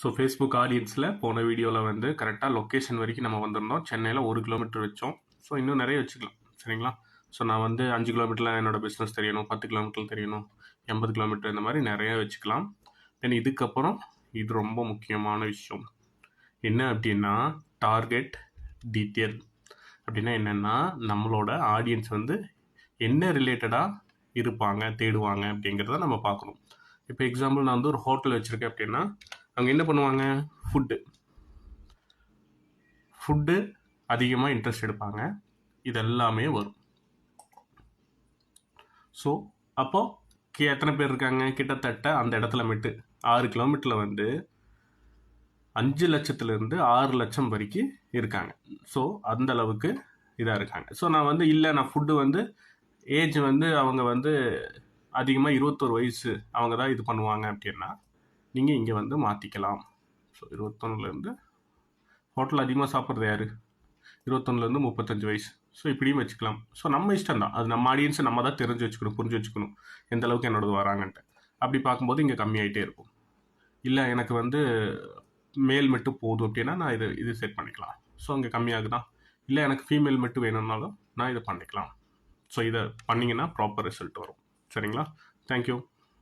So Facebook ஆடியன்ஸில் போன வீடியோவில் வந்து கரெக்டாக லொக்கேஷன் வரைக்கும் நம்ம வந்திருந்தோம். சென்னையில் ஒரு கிலோமீட்டர் வச்சோம். ஸோ இன்னும் நிறைய வச்சுக்கலாம். சரிங்களா? ஸோ நான் வந்து அஞ்சு கிலோமீட்டரில் என்னோட பிஸ்னஸ் தெரியணும் பத்து கிலோமீட்டர் தெரியணும் எண்பது கிலோமீட்டர் இந்த மாதிரி நிறைய வச்சுக்கலாம். தென் இதுக்கப்புறம் இது ரொம்ப முக்கியமான விஷயம். என்ன அப்படின்னா டார்கெட் டீட்டெயில் அப்படின்னா என்னென்னா நம்மளோட ஆடியன்ஸ் வந்து என்ன ரிலேட்டடாக இருப்பாங்க தேடுவாங்க அப்படிங்கிறத நம்ம பார்க்கணும். இப்போ எக்ஸாம்பிள் நான் வந்து ஒரு ஹோட்டல் வச்சுருக்கேன் அப்படின்னா அவங்க என்ன பண்ணுவாங்க? ஃபுட்டு ஃபுட்டு அதிகமாக இன்ட்ரெஸ்ட் எடுப்பாங்க. இது எல்லாமே வரும் ஸோ அப்போது எத்தனை பேர் இருக்காங்க? கிட்டத்தட்ட அந்த இடத்துல மட்டும். ஆறு கிலோமீட்டரில் வந்து அஞ்சு லட்சத்துலேருந்து ஆறு லட்சம் வரைக்கும் இருக்காங்க. ஸோ அந்த அளவுக்கு இதாக இருக்காங்க. ஸோ நான் வந்து இல்லை நான் ஃபுட்டு வந்து ஏஜ் வந்து அவங்க வந்து அதிகமாக இருபத்தோரு வயசு அவங்க தான் இது பண்ணுவாங்க அப்படின்னா நீங்கள் இங்கே வந்து மாற்றிக்கலாம் ஸோ இருபத்தொன்னுலேருந்து ஹோட்டல் அதிகமாக சாப்பிட்றது யார்? இருபத்தொன்னுலேருந்து முப்பத்தஞ்சு வயசு. ஸோ இப்படியும் வச்சுக்கலாம். ஸோ நம்ம இஷ்டம் தான். அது நம்ம ஆடியன்ஸை நம்ம தான் தெரிஞ்சு வச்சுக்கணும் புரிஞ்சு வச்சுக்கணும். எந்த அளவுக்கு என்னோடது வராங்கன்ட்டு. அப்படி பார்க்கும்போது இங்கே கம்மியாயிட்டே இருக்கும். இல்லை எனக்கு வந்து மேல் மட்டும் போதும் அப்படின்னா நான் இது இது செட் பண்ணிக்கலாம். ஸோ இங்கே கம்மியாகுதான் இல்லை எனக்கு ஃபீமேல் மட்டும் வேணும்னாலும் நான் இதை பண்ணிக்கலாம். ஸோ இதை பண்ணிங்கன்னா ப்ராப்பர் ரிசல்ட் வரும். சரிங்களா? தேங்க்யூ